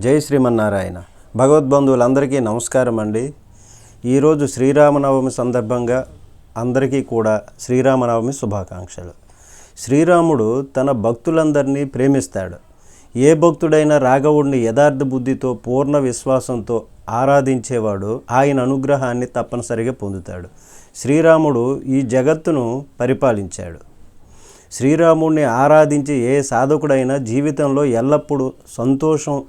జై శ్రీమన్నారాయణ. భగవద్బంధువులందరికీ నమస్కారం అండి. ఈరోజు శ్రీరామనవమి సందర్భంగా అందరికీ కూడా శ్రీరామనవమి శుభాకాంక్షలు. శ్రీరాముడు తన భక్తులందరినీ ప్రేమిస్తాడు. ఏ భక్తుడైనా రాఘవుడిని యథార్థ బుద్ధితో పూర్ణ విశ్వాసంతో ఆరాధించేవాడు ఆయన అనుగ్రహాన్ని తప్పనిసరిగా పొందుతాడు. శ్రీరాముడు ఈ జగత్తును పరిపాలించాడు. శ్రీరాముడిని ఆరాధించి ఏ సాధకుడైనా జీవితంలో ఎల్లప్పుడూ సంతోషం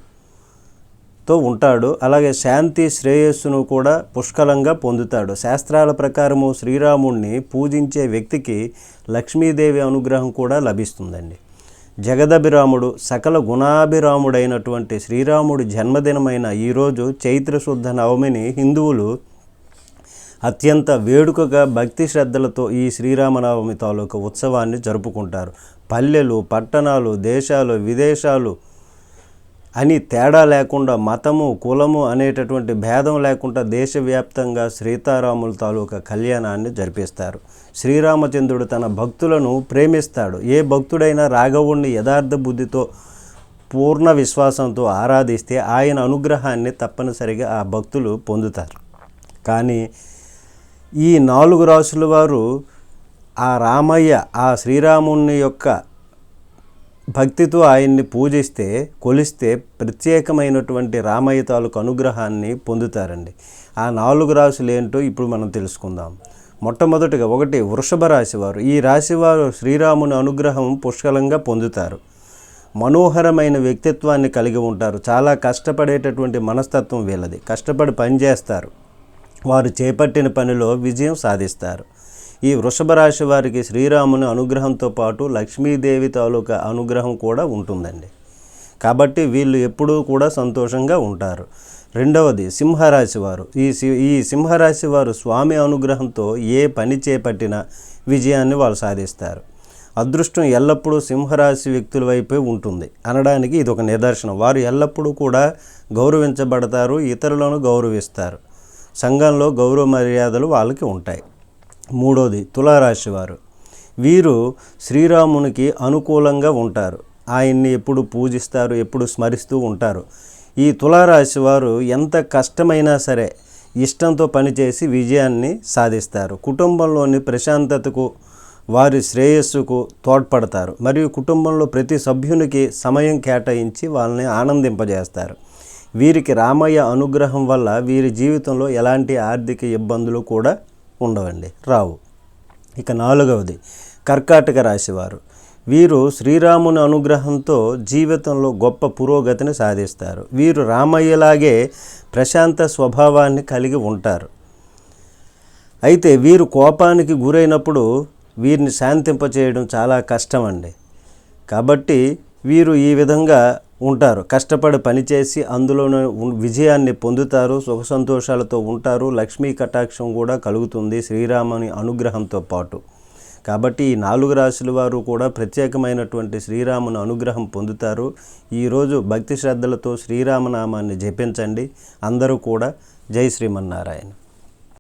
తో ఉంటాడు. అలాగే శాంతి శ్రేయస్సును కూడా పుష్కలంగా పొందుతాడు. శాస్త్రాల ప్రకారము శ్రీరాముణ్ణి పూజించే వ్యక్తికి లక్ష్మీదేవి అనుగ్రహం కూడా లభిస్తుందండి. జగదభిరాముడు సకల గుణాభిరాముడైనటువంటి శ్రీరాముడి జన్మదినమైన ఈరోజు చైత్రశుద్ధ నవమిని హిందువులు అత్యంత వేడుకగా భక్తి శ్రద్ధలతో ఈ శ్రీరామనవమి తాలూకు ఉత్సవాన్ని జరుపుకుంటారు. పల్లెలు పట్టణాలు దేశాలు విదేశాలు అని తేడా లేకుండా మతము కులము అనేటటువంటి భేదం లేకుండా దేశవ్యాప్తంగా సీతారాముల తాలూకా కళ్యాణాన్ని జరిపిస్తారు. శ్రీరామచంద్రుడు తన భక్తులను ప్రేమిస్తాడు. ఏ భక్తుడైనా రాఘవుణ్ణి యథార్థ బుద్ధితో పూర్ణ విశ్వాసంతో ఆరాధిస్తే ఆయన అనుగ్రహాన్ని తప్పనిసరిగా ఆ భక్తులు పొందుతారు. కానీ ఈ నాలుగు రాసుల వారు ఆ రామయ్య ఆ శ్రీరాముని యొక్క భక్తితో ఆయన్ని పూజిస్తే కొలిస్తే ప్రత్యేకమైనటువంటి రామయ్య తాలూకు అనుగ్రహాన్ని పొందుతారండి. ఆ నాలుగు రాశులు ఏంటో ఇప్పుడు మనం తెలుసుకుందాం. మొట్టమొదటిగా ఒకటి వృషభ రాశివారు. ఈ రాశివారు శ్రీరాముని అనుగ్రహం పుష్కలంగా పొందుతారు. మనోహరమైన వ్యక్తిత్వాన్ని కలిగి ఉంటారు. చాలా కష్టపడేటటువంటి మనస్తత్వం వీళ్ళది. కష్టపడి పనిచేస్తారు. వారు చేపట్టిన పనిలో విజయం సాధిస్తారు. ఈ వృషభ రాశి వారికి శ్రీరాముని అనుగ్రహంతో పాటు లక్ష్మీదేవి తాలూకా అనుగ్రహం కూడా ఉంటుందండి. కాబట్టి వీళ్ళు ఎప్పుడూ కూడా సంతోషంగా ఉంటారు. రెండవది సింహరాశి వారు. ఈ సి- ఈ సింహరాశి వారు స్వామి అనుగ్రహంతో ఏ పని చేపట్టినా విజయాన్ని వాళ్ళు సాధిస్తారు. అదృష్టం ఎల్లప్పుడూ సింహరాశి వ్యక్తుల వైపే ఉంటుంది. అనడానికి ఇది ఒక నిదర్శనం. వారు ఎల్లప్పుడూ కూడా గౌరవించబడతారు ఇతరులను గౌరవిస్తారు. సంఘంలో గౌరవ మర్యాదలు వాళ్ళకి ఉంటాయి. మూడోది తులారాశి వారు. వీరు శ్రీరామునికి అనుకూలంగా ఉంటారు. ఆయన్ని ఎప్పుడు పూజిస్తారు ఎప్పుడు స్మరిస్తూ ఉంటారు. ఈ తులారాశి వారు ఎంత కష్టమైనా సరే ఇష్టంతో పనిచేసి విజయాన్ని సాధిస్తారు. కుటుంబంలోని ప్రశాంతతకు వారి శ్రేయస్సుకు తోడ్పడతారు. మరియు కుటుంబంలో ప్రతి సభ్యునికి సమయం కేటాయించి వాళ్ళని ఆనందింపజేస్తారు. వీరికి రామయ్య అనుగ్రహం వల్ల వీరి జీవితంలో ఎలాంటి ఆర్థిక ఇబ్బందులు కూడా ఉండవండి. రావు. ఇక నాలుగవది. కర్కాటక రాశివారు. వీరు శ్రీరాముని అనుగ్రహంతో జీవితంలో గొప్ప పురోగతిని సాధిస్తారు. వీరు రామయ్యలాగే ప్రశాంత స్వభావాన్ని కలిగి ఉంటారు. అయితే వీరు కోపానికి గురైనప్పుడు వీరిని శాంతింపచేయడం చాలా కష్టం అండి కాబట్టి వీరు ఈ విధంగా ఉంటారు. కష్టపడి పనిచేసి అందులోనే విజయాన్ని పొందుతారు సుఖ సంతోషాలతో ఉంటారు. లక్ష్మీ కటాక్షం కూడా కలుగుతుంది శ్రీరాముని అనుగ్రహంతో పాటు. కాబట్టి ఈ నాలుగు రాశుల వారు కూడా ప్రత్యేకమైనటువంటి శ్రీరాముని అనుగ్రహం పొందుతారు. ఈరోజు భక్తి శ్రద్ధలతో శ్రీరామనామాన్ని జపించండి. అందరూ కూడా జై శ్రీమన్నారాయణ.